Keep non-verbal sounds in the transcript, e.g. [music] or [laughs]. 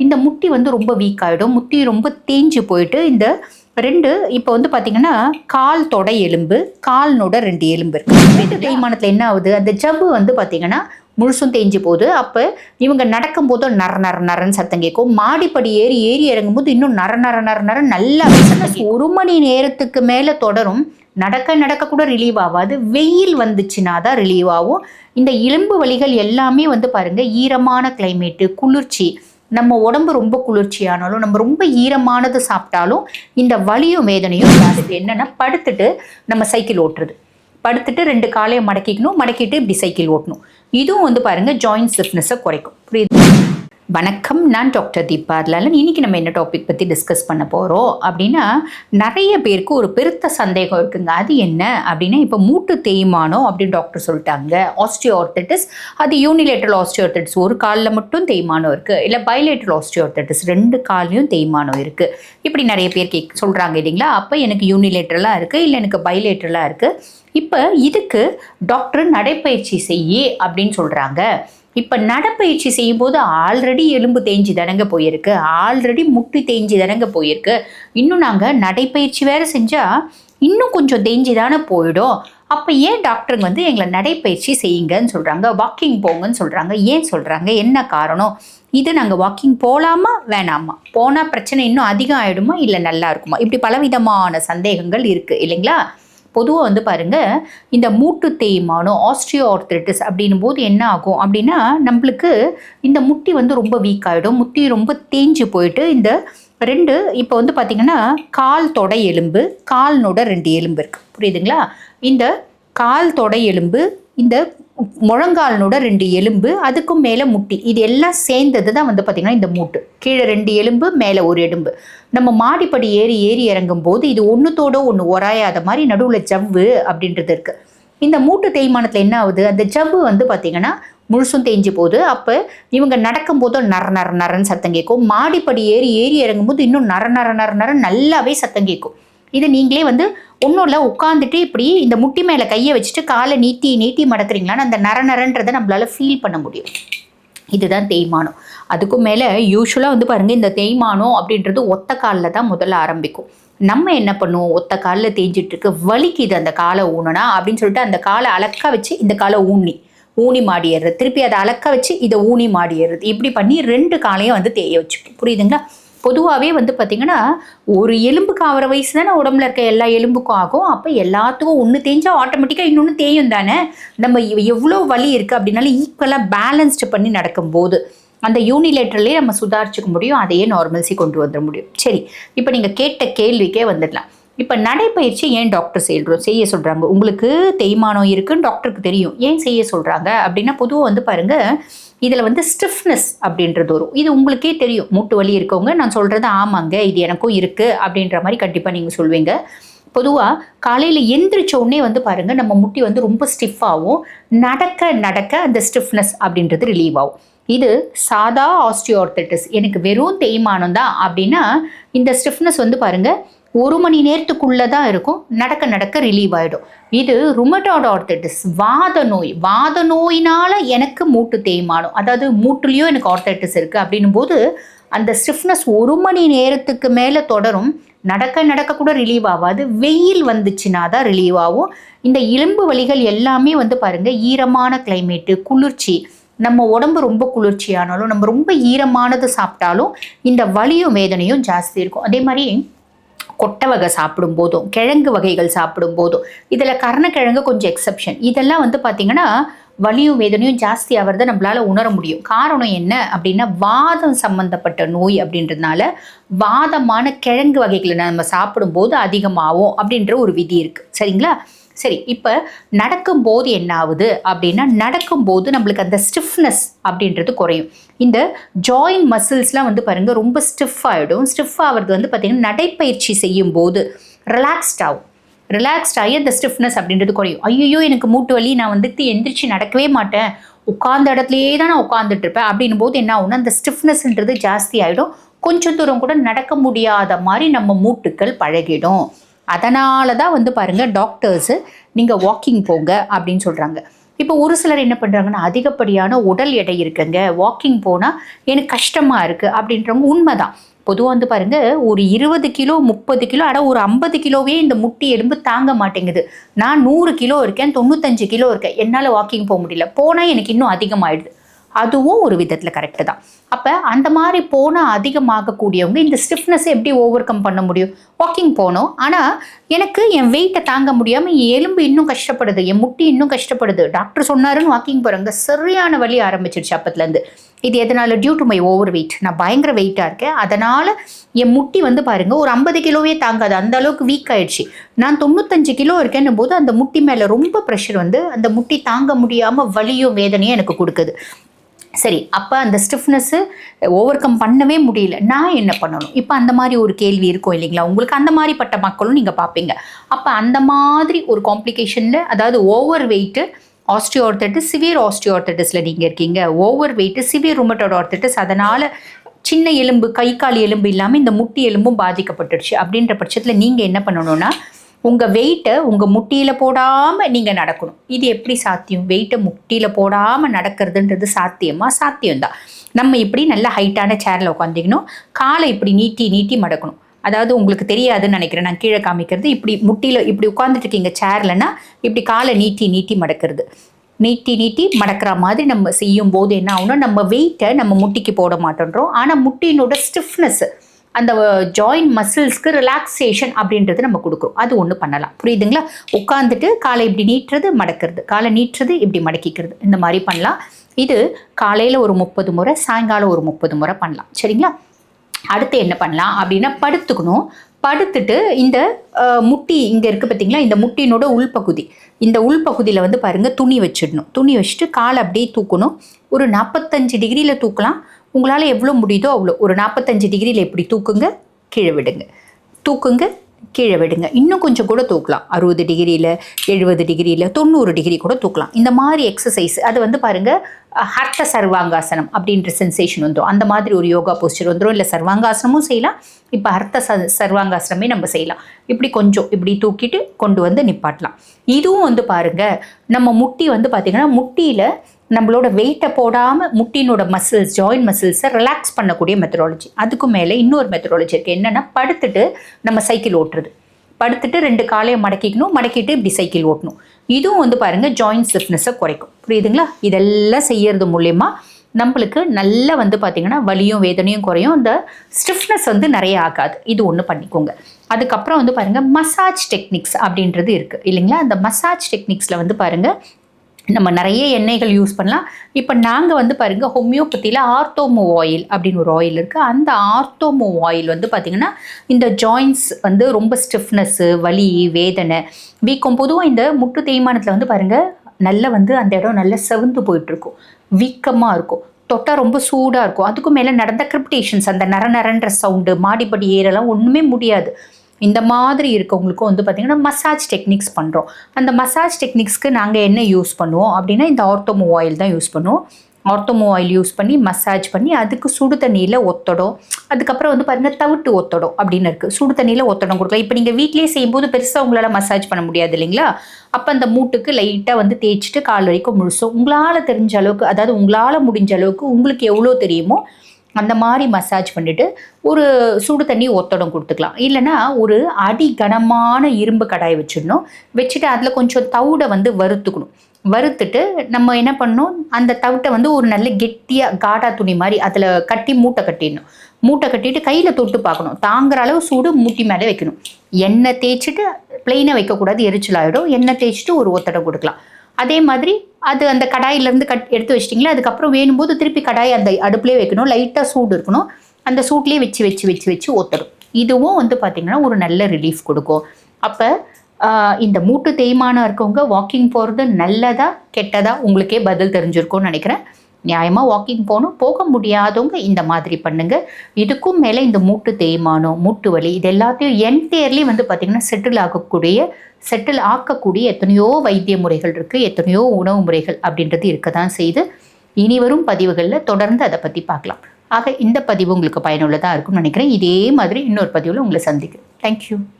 இந்த முட்டி வந்து ரொம்ப வீக் ஆகிடும் முட்டி ரொம்ப தேஞ்சு போயிட்டு இந்த ரெண்டு இப்போ வந்து பார்த்தீங்கன்னா கால் தொடை எலும்பு கால்னோட ரெண்டு எலும்பு இருக்கு. வீட்டு தேய்மானத்தில் என்ன ஆகுது? அந்த ஜவ்வு வந்து பார்த்தீங்கன்னா முழுசும் தேஞ்சு போகுது. அப்போ இவங்க நடக்கும்போது நர நர நரன்னு சத்தம் கேட்கும். மாடிப்படி ஏறி ஏறி இறங்கும்போது இன்னும் நர நர நர நர நல்லா [laughs] ஒரு மணி நேரத்துக்கு மேலே தொடரும். நடக்க நடக்க கூட ரிலீவ் ஆகாது. வெயில் வந்துச்சுன்னா தான் ரிலீவ் ஆகும். இந்த எலும்பு வலிகள் எல்லாமே வந்து பாருங்க ஈரமான கிளைமேட்டு குளிர்ச்சி நம்ம உடம்பு ரொம்ப குளிர்ச்சியானாலும் நம்ம ரொம்ப ஈரமானது சாப்பிட்டாலும் இந்த வலியும் வேதனையும் ஜாஸ்தி என்னன்னா படுத்துட்டு நம்ம சைக்கிள் ஓட்டுறது. படுத்துட்டு ரெண்டு காலையை மடக்கிக்கணும் மடக்கிட்டு இப்படி சைக்கிள் ஓட்டணும். இதுவும் வந்து பாருங்க ஜாயிண்ட் ஸ்டிஃப்னஸை குறைக்கும். புரியுது? வணக்கம் நான் டாக்டர் தீபா லாலன் இன்னைக்கு நம்ம என்ன டாபிக் பற்றி டிஸ்கஸ் பண்ண போகிறோம் அப்படின்னா நிறைய பேருக்கு ஒரு பெருத்த சந்தேகம் இருக்குங்க. அது என்ன அப்படின்னா இப்போ மூட்டு தேய்மானம் அப்படின்னு டாக்டர் சொல்லிட்டாங்க. ஆஸ்டியோஆர்த்திட்டிஸ் அது யூனிலேட்டரல் ஆஸ்டியோஆர்த்திட்டிஸ் ஒரு காலில் மட்டும் தேய்மானம் இருக்குது இல்லை பைலேட்டரல் ஆஸ்டியோஆர்த்திட்டிஸ் ரெண்டு கால்லையும் தேய்மானம் இருக்குது இப்படி நிறைய பேர் கேக் சொல்கிறாங்க இல்லைங்களா? அப்போ எனக்கு யூனிலேட்டரலாக இருக்குது இல்லை எனக்கு பைலேட்டரலாக இருக்குது இப்போ இதுக்கு டாக்டர் நடைப்பயிற்சி செய்யி அப்படின்னு சொல்கிறாங்க இப்போ நடைப்பயிற்சி செய்யும்போது ஆல்ரெடி எலும்பு தேஞ்சு தானங்க போயிருக்கு. ஆல்ரெடி முட்டி தேஞ்சு தானங்க போயிருக்கு. இன்னும் நாங்கள் நடைப்பயிற்சி வேறு செஞ்சால் இன்னும் கொஞ்சம் தேஞ்சு தானே போயிடும். அப்போ ஏன் டாக்டருங்க வந்து எங்களை நடைப்பயிற்சி செய்யுங்கன்னு சொல்கிறாங்க வாக்கிங் போங்கன்னு சொல்கிறாங்க ஏன் சொல்கிறாங்க என்ன காரணம்? இது நாங்கள் வாக்கிங் போகலாமா வேணாமா? போனால் பிரச்சனை இன்னும் அதிகம் ஆகிடுமா இல்லை நல்லா இருக்குமா? இப்படி பலவிதமான சந்தேகங்கள் இருக்குது இல்லைங்களா? பொதுவாக வந்து பாருங்க இந்த மூட்டு தேய்மானம் ஆஸ்ட்ரியோ ஆர்த்ரிட்டிஸ் அப்படின்னும் போது என்ன ஆகும் அப்படின்னா நம்மளுக்கு இந்த முட்டி வந்து ரொம்ப வீக் ஆகிடும் முட்டி ரொம்ப தேஞ்சு போயிட்டு இந்த ரெண்டு இப்போ வந்து பார்த்திங்கன்னா கால் தொடை எலும்பு கால்னோட ரெண்டு எலும்பு இருக்குது புரியுதுங்களா? இந்த கால் தொடை எலும்பு இந்த முழங்கால்னோட ரெண்டு எலும்பு அதுக்கும் மேலே முட்டி. இது எல்லாம் சேர்ந்தது தான் வந்து பார்த்திங்கன்னா இந்த மூட்டு. கீழே ரெண்டு எலும்பு மேலே ஒரு எலும்பு. நம்ம மாடிப்படி ஏறி ஏறி இறங்கும் போது இது ஒன்றுத்தோட ஒன்று உராயாத மாதிரி நடுவில் ஜவ்வு அப்படின்றது இருக்குது இந்த மூட்டு தேய்மானத்தில் என்ன ஆகுது? அந்த ஜவ்வு வந்து பார்த்திங்கன்னா முழுசும் தேஞ்சு போகுது. அப்போ இவங்க நடக்கும்போது நர நர நரன்னு சத்தம் கேட்கும். மாடிப்படி ஏறி ஏறி இறங்கும்போது இன்னும் நர நர நர நர நல்லாவே சத்தம் கேட்கும். இது நீங்களே வந்து ஒன்றும் இல்லை உட்காந்துட்டு இப்படி இந்த முட்டி மேலே கையை வச்சுட்டு காலை நீட்டி நீட்டி மடக்குறீங்களான்னு அந்த நர நரன்றதை நம்மளால் ஃபீல் பண்ண முடியும். இதுதான் தேய்மானம். அதுக்கும் மேலே யூஸ்வலாக வந்து பாருங்கள் இந்த தேய்மானம் அப்படின்றது ஒத்த காலில் தான் முதல்ல ஆரம்பிக்கும். நம்ம என்ன பண்ணுவோம்? ஒத்த காலில் தேஞ்சிட்டு வலிக்குது அந்த காலை ஊனனா அப்படின்னு சொல்லிட்டு அந்த காலை அலக்க வச்சு இந்த காலை ஊனி ஊனி மாடிடுறது திருப்பி அதை அலக்க வச்சு இதை ஊனி மாடிடுறது இப்படி பண்ணி ரெண்டு காலையும் வந்து தேய வச்சுக்கும். புரியுதுங்களா? பொதுவாகவே வந்து பார்த்திங்கன்னா ஒரு எலும்புக்கு ஆகிற வயசு தானே உடம்புல இருக்க எல்லா எலும்புக்கும் ஆகும். அப்போ எல்லாத்துக்கும் ஒன்று தேஞ்சால் ஆட்டோமேட்டிக்காக இன்னொன்று தேயும் தானே? நம்ம எவ்வளோ வலி இருக்குது அப்படின்னாலும் ஈக்குவலாக பேலன்ஸ்டு பண்ணி நடக்கும்போது அந்த யூனிலேட்டர்லேயே நம்ம சுதாரிச்சுக்க முடியும். அதையே நார்மல்சி கொண்டு வந்துட முடியும். சரி இப்போ நீங்கள் கேட்ட கேள்விக்கே வந்துடலாம். இப்போ நடைப்பயிற்சி ஏன் டாக்டர் செய்கிறோம் செய்ய சொல்கிறாங்க உங்களுக்கு தேய்மானம் இருக்குன்னு டாக்டருக்கு தெரியும். ஏன் செய்ய சொல்கிறாங்க அப்படின்னா பொதுவாக வந்து பாருங்கள் இதில் வந்து ஸ்டிஃப்னஸ் அப்படின்றது வரும். இது உங்களுக்கே தெரியும். மூட்டு வலி இருக்கவங்க நான் சொல்கிறது ஆமாங்க இது எனக்கும் இருக்குது அப்படின்ற மாதிரி கண்டிப்பாக நீங்கள் சொல்வீங்க. பொதுவாக காலையில் எந்திரிச்ச உடனே வந்து பாருங்கள் நம்ம முட்டி வந்து ரொம்ப ஸ்டிஃபாகவும் நடக்க நடக்க அந்த ஸ்டிஃப்னஸ் அப்படின்றது ரிலீவ் ஆகும். இது சாதா ஆஸ்டியோர்த்திட்டிஸ் எனக்கு வெறும் தேய்மானம் தான் அப்படின்னா இந்த ஸ்டிஃப்னஸ் வந்து பாருங்கள் ஒரு மணி நேரத்துக்குள்ளே தான் இருக்கும். நடக்க நடக்க ரிலீவ் ஆகிடும் இது ருமட்டாய்டு ஆர்த்தட்டிஸ் வாத நோய். வாத நோயினால் எனக்கு மூட்டு தேய்மானம். அதாவது மூட்டுலேயும் எனக்கு ஆர்த்தட்டிஸ் இருக்குது அப்படின்னும் போது அந்த ஸ்டிஃப்னஸ் ஒரு மணி நேரத்துக்கு மேலே தொடரும். நடக்க நடக்க கூட ரிலீவ் ஆகாது. வெயில் வந்துச்சுன்னா தான் ரிலீவ் ஆகும். இந்த எலும்பு வலிகள் எல்லாமே வந்து பாருங்கள் ஈரமான கிளைமேட்டு குளிர்ச்சி. நம்ம உடம்பு ரொம்ப குளிர்ச்சியானாலும் நம்ம ரொம்ப ஈரமானது சாப்பிட்டாலும் இந்த வலியும் வேதனையும் ஜாஸ்தி இருக்கும். அதே மாதிரி கொட்டை வகை சாப்பிடும் போதும் கிழங்கு வகைகள் சாப்பிடும் போதும் இதில் கருணக்கிழங்கு கொஞ்சம் எக்ஸப்ஷன் இதெல்லாம் வந்து பார்த்திங்கன்னா வலியும் வேதனையும் ஜாஸ்தி ஆகிறத நம்மளால் உணர முடியும். காரணம் என்ன அப்படின்னா வாதம் சம்மந்தப்பட்ட நோய் அப்படின்றதுனால வாதமான கிழங்கு வகைகளை நம்ம சாப்பிடும்போது அதிகமாகும் அப்படின்ற ஒரு விதி இருக்குது சரிங்களா? சரி இப்போ நடக்கும்போது என்ன ஆகுது அப்படின்னா நடக்கும்போது நம்மளுக்கு அந்த ஸ்டிஃப்னஸ் அப்படின்றது குறையும். இந்த ஜாயின் மசில்ஸ்லாம் வந்து பாருங்க ரொம்ப ஸ்டிஃப் ஆகிடும் ஸ்டிஃப் ஆகிறது வந்து பார்த்திங்கன்னா நடைப்பயிற்சி செய்யும் போது ரிலாக்ஸ்ட் ஆகும். ரிலாக்ஸ்ட் ஆகி அந்த ஸ்டிஃப்னஸ் அப்படின்றது குறையும். ஐயோ எனக்கு மூட்டு வலி நான் வந்துட்டு எந்திரிச்சு நடக்கவே மாட்டேன். உட்கார்ந்த இடத்துலையே தான் நான் உட்காந்துட்டு இருப்பேன். அப்படின்னும் போது என்ன ஆகும்னா அந்த ஸ்டிஃப்னஸ்ன்றது ஜாஸ்தி ஆகிடும் கொஞ்சம் தூரம் கூட நடக்க முடியாத மாதிரி நம்ம மூட்டுக்கள் பழகிடும். அதனால தான் வந்து பாருங்கள் டாக்டர்ஸு நீங்கள் வாக்கிங் போங்க அப்படின்னு சொல்கிறாங்க இப்போ ஒரு சிலர் என்ன பண்ணுறாங்கன்னா அதிகப்படியான உடல் எடை இருக்குங்க. வாக்கிங் போனால் எனக்கு கஷ்டமாக இருக்குது அப்படின்றவங்க உண்மைதான். பொதுவாக வந்து பாருங்க ஒரு இருபது கிலோ முப்பது கிலோ அட ஒரு ஐம்பது கிலோவே இந்த முட்டி எலும்பு தாங்க மாட்டேங்குது. நான் நூறு கிலோ இருக்கேன் தொண்ணூத்தஞ்சு கிலோ இருக்கேன். என்னால் வாக்கிங் போக முடியல. போனால் எனக்கு இன்னும் அதிகமாகிடுது அதுவும் ஒரு விதத்தில் கரெக்டு தான். அப்போ அந்த மாதிரி போனால் அதிகமாகக்கூடியவங்க இந்த ஸ்டிஃப்னஸை எப்படி ஓவர் கம் பண்ண முடியும்? வாக்கிங் போனோம். ஆனால் எனக்கு என் வெயிட்டை தாங்க முடியாமல் என் எலும்பு இன்னும் கஷ்டப்படுது என் முட்டி இன்னும் கஷ்டப்படுது. டாக்டர் சொன்னாருன்னு வாக்கிங் போகிறாங்க சரியான வழி ஆரம்பிச்சிருச்சு அப்பத்துலேருந்து. இது எதனால்? Due to my overweight நான் பயங்கர வெயிட்டாக இருக்கேன். அதனால் என் முட்டி வந்து பாருங்கள் ஒரு ஐம்பது கிலோவே தாங்காது. அந்த அளவுக்கு வீக் ஆயிடுச்சு. நான் தொண்ணூத்தஞ்சு கிலோ இருக்கேன்னும் போது அந்த முட்டி மேலே ரொம்ப ப்ரெஷர் வந்து அந்த முட்டி தாங்க முடியாமல் வலியும் வேதனையும் எனக்கு கொடுக்குது. சரி அப்போ அந்த ஸ்டிஃப்னஸ்ஸு ஓவர் கம் பண்ணவே முடியல. நான் என்ன பண்ணணும்? இப்போ அந்த மாதிரி ஒரு கேள்வி இருக்கும் இல்லைங்களா? உங்களுக்கு அந்த மாதிரிப்பட்ட மக்களும் நீங்கள் பார்ப்பீங்க. அப்போ அந்த மாதிரி ஒரு காம்ப்ளிகேஷனில் அதாவது ஓவர் வெயிட்டு ஆஸ்டியோர்த்தட்டிஸ் சிவியர் ஆஸ்டியோர்த்தட்டிஸில் நீங்கள் இருக்கீங்க. Overweight severe rheumatoid arthritis அதனால் சின்ன எலும்பு கை கால் எலும்பு இல்லாமல் இந்த முட்டி எலும்பும் பாதிக்கப்பட்டுருச்சு அப்படின்ற பட்சத்தில் நீங்கள் என்ன பண்ணணும்னா உங்கள் வெயிட்டை உங்கள் முட்டியில் போடாமல் நீங்கள் நடக்கணும். இது எப்படி சாத்தியம்? வெயிட்டை முட்டியில் போடாமல் நடக்கிறதுன்றது சாத்தியமாக சாத்தியம்தான். நம்ம இப்படி நல்ல ஹைட்டான சேரில் உட்காந்திக்கணும் காலை இப்படி நீட்டி நீட்டி மடக்கணும். அதாவது உங்களுக்கு தெரியாதுன்னு நினைக்கிறேன். நான் கீழே காமிக்கிறது. இப்படி முட்டியில் இப்படி உட்காந்துட்டு இருக்கீங்க சேர்லன்னா இப்படி காலை நீட்டி நீட்டி மடக்கிறது. நீட்டி நீட்டி மடக்கிற மாதிரி நம்ம செய்யும் போது என்ன ஆகும்னா நம்ம வெயிட்டை நம்ம முட்டிக்கு போட மாட்டேன்றோம். ஆனால் முட்டியினோட ஸ்டிஃப்னஸ் அந்த ஜாயிண்ட் மசில்ஸ்க்கு ரிலாக்ஸேஷன் அப்படின்றது நம்ம கொடுக்குறோம். அது ஒன்று பண்ணலாம். புரியுதுங்களா? உட்காந்துட்டு காலை இப்படி நீட்டுறது மடக்கிறது. காலை நீட்டுறது இப்படி மடக்கிக்கிறது. இந்த மாதிரி பண்ணலாம். இது காலையில் ஒரு முப்பது முறை சாயங்காலம் ஒரு முப்பது முறை பண்ணலாம். சரிங்களா? அடுத்து என்ன பண்ணலாம் அப்படின்னா படுத்துக்கணும். படுத்துட்டு இந்த முட்டி இங்கே இருக்குது பார்த்தீங்களா இந்த முட்டினோட உள்பகுதி. இந்த உள்பகுதியில் வந்து பாருங்கள் துணி வச்சிடணும். துணி வச்சுட்டு காலை அப்படியே தூக்கணும். ஒரு நாற்பத்தஞ்சு டிகிரியில் தூக்கலாம். உங்களால் எவ்வளோ முடியுதோ அவ்வளோ ஒரு நாற்பத்தஞ்சு டிகிரியில் எப்படி தூக்குங்க கீழே விடுங்க. தூக்குங்க கீழே விடுங்க. இன்னும் கொஞ்சம் கூட தூக்கலாம். அறுபது டிகிரியில் எழுபது டிகிரியில் தொண்ணூறு டிகிரி கூட தூக்கலாம். இந்த மாதிரி எக்ஸசைஸ் அது வந்து பாருங்கள் ஹர்த்த சர்வாங்காசனம் அப்படின்ற சென்சேஷன் வந்துடும் அந்த மாதிரி ஒரு யோகா போஸ்டர் வந்துடும் இல்லை சர்வாங்காசனமும் செய்யலாம். இப்போ அர்த்த ச சர்வாங்காசனமே நம்ம செய்யலாம். இப்படி கொஞ்சம் இப்படி தூக்கிட்டு கொண்டு வந்து நிப்பாட்டலாம். இதுவும் வந்து பாருங்கள் நம்ம முட்டி வந்து பார்த்திங்கன்னா முட்டியில் நம்மளோட வெயிட்டை போடாமல் முட்டினோட மசில்ஸ் ஜாயின்ட் மசில்ஸை ரிலாக்ஸ் பண்ணக்கூடிய மெத்தடாலஜி அதுக்கும் மேலே இன்னொரு மெத்தடாலஜி இருக்குது என்னென்னா படுத்துட்டு நம்ம சைக்கிள் ஓட்டுறது. படுத்துட்டு ரெண்டு காலையை மடக்கிக்கணும் மடக்கிட்டு இப்படி சைக்கிள் ஓட்டணும். இதுவும் வந்து பாருங்கள் ஜாயின்ட் ஸ்டிஃப்னஸை குறைக்கும். புரியுதுங்களா? இதெல்லாம் செய்யறது மூலயமா நம்மளுக்கு நல்லா வந்து பார்த்திங்கன்னா வலியும் வேதனையும் குறையும். இந்த ஸ்டிஃப்னஸ் வந்து நிறைய ஆகாது. இது ஒன்று பண்ணிக்கோங்க. அதுக்கப்புறம் வந்து பாருங்கள் மசாஜ் டெக்னிக்ஸ் அப்படின்றது இருக்குது இல்லைங்களா? அந்த மசாஜ் டெக்னிக்ஸில் வந்து பாருங்கள் நம்ம நிறைய எண்ணெய்கள் யூஸ் பண்ணலாம். இப்போ நாங்கள் வந்து பாருங்கள் ஹோமியோபதியில் ஆர்த்தோமோ ஆயில் அப்படின்னு ஒரு ஆயில் இருக்குது அந்த ஆர்த்தோமோ ஆயில் வந்து பார்த்திங்கன்னா இந்த ஜாயின்ஸ் வந்து ரொம்ப ஸ்டிஃப்னஸ்ஸு வலி வேதனை வீக்கம் பொதுவாக இந்த முட்டு தேய்மானத்தில் வந்து பாருங்கள் நல்லா வந்து அந்த இடம் நல்லா செவந்து போயிட்டுருக்கும். வீக்கமாக இருக்கும். தொட்டால் ரொம்ப சூடாக இருக்கும். அதுக்கும் மேலே நடந்த கிரிப்டேஷன்ஸ் அந்த நர நரன்ற சவுண்டு மாடிப்படி ஏறலாம் ஒன்றுமே முடியாது. இந்த மாதிரி இருக்கவங்களுக்கும் வந்து பார்த்திங்கன்னா மசாஜ் டெக்னிக்ஸ் பண்ணுறோம் அந்த மசாஜ் டெக்னிக்ஸ்க்கு நாங்கள் என்ன யூஸ் பண்ணுவோம் அப்படின்னா இந்த ஆர்த்தோமோ ஆயில் தான் யூஸ் பண்ணுவோம். ஆர்த்தோமோ ஆயில் யூஸ் பண்ணி மசாஜ் பண்ணி அதுக்கு சுடு தண்ணியில் ஒத்தடம். அதுக்கப்புறம் வந்து பாருங்கள் தவிட்டு ஒத்தடம் அப்படின்னு இருக்குது சுடு தண்ணியில் ஒத்தடம் கொடுக்கலாம். இப்போ நீங்கள் வீட்லேயே செய்யும்போது பெருசாக உங்களால் மசாஜ் பண்ண முடியாது இல்லைங்களா? அப்போ அந்த மூட்டுக்கு லைட்டாக வந்து தேய்ச்சிட்டு கால் வரைக்கும் முழுசும் உங்களால் தெரிஞ்ச அளவுக்கு அதாவது உங்களால் முடிஞ்ச அளவுக்கு உங்களுக்கு எவ்வளோ தெரியுமோ அந்த மாதிரி மசாஜ் பண்ணிவிட்டு ஒரு சுடு தண்ணி ஒத்தடம் கொடுத்துக்கலாம். இல்லைனா ஒரு அடி கனமான இரும்பு கடாய் வச்சிடணும். வச்சுட்டு அதில் கொஞ்சம் தவிடை வந்து வறுத்துக்கணும். வறுத்துட்டு நம்ம என்ன பண்ணணும்? அந்த தவிட்டை வந்து ஒரு நல்ல கெட்டியாக காடா துணி மாதிரி அதில் கட்டி மூட்டை கட்டிடணும். மூட்டை கட்டிட்டு கையில் தொட்டு பார்க்கணும். தாங்குற அளவு சூடு மூட்டி மேலே வைக்கணும். எண்ணெய் தேய்ச்சிட்டு பிளெயினாக வைக்கக்கூடாது. எரிச்சல் ஆகிடும் எண்ணெய் தேய்ச்சிட்டு ஒரு ஒத்தடம் கொடுக்கலாம். அதே மாதிரி அது அந்த கடாயிலேருந்து கட் எடுத்து வச்சிட்டிங்களா? அதுக்கப்புறம் வேணும்போது திருப்பி கடாய் அந்த அடுப்புலேயே வைக்கணும். லைட்டாக சூடு இருக்கணும். அந்த சூட்லேயே வச்சு வச்சு வச்சு வச்சு ஒத்தரும். இதுவும் வந்து பார்த்திங்கன்னா ஒரு நல்ல ரிலீஃப் கொடுக்கும். அப்போ இந்த மூட்டு தேய்மானம் இருக்கவங்க வாக்கிங் போகிறது நல்லதா கெட்டதா உங்களுக்கே பதில் தெரிஞ்சிருக்கும்னு நினைக்கிறேன். நியாயமாக வாக்கிங் போகணும். போக முடியாதவங்க இந்த மாதிரி பண்ணுங்கள் இதுக்கும் மேலே இந்த மூட்டு தேய்மானம் மூட்டு வலி இது எல்லாத்தையும் என்டையர்லி வந்து பார்த்திங்கன்னா செட்டில் ஆகக்கூடிய செட்டில் ஆக்கக்கூடிய எத்தனையோ வைத்திய முறைகள் இருக்குது எத்தனையோ உணவு முறைகள் அப்படின்றது இருக்க தான் செய்து இனி வரும் பதிவுகளில் தொடர்ந்து அதை பற்றி பார்க்கலாம். ஆக இந்த பதிவு உங்களுக்கு பயனுள்ளதாக இருக்கும்னு நினைக்கிறேன். இதே மாதிரி இன்னொரு பதிவில் உங்களை சந்திக்கிறேன். தேங்க்யூ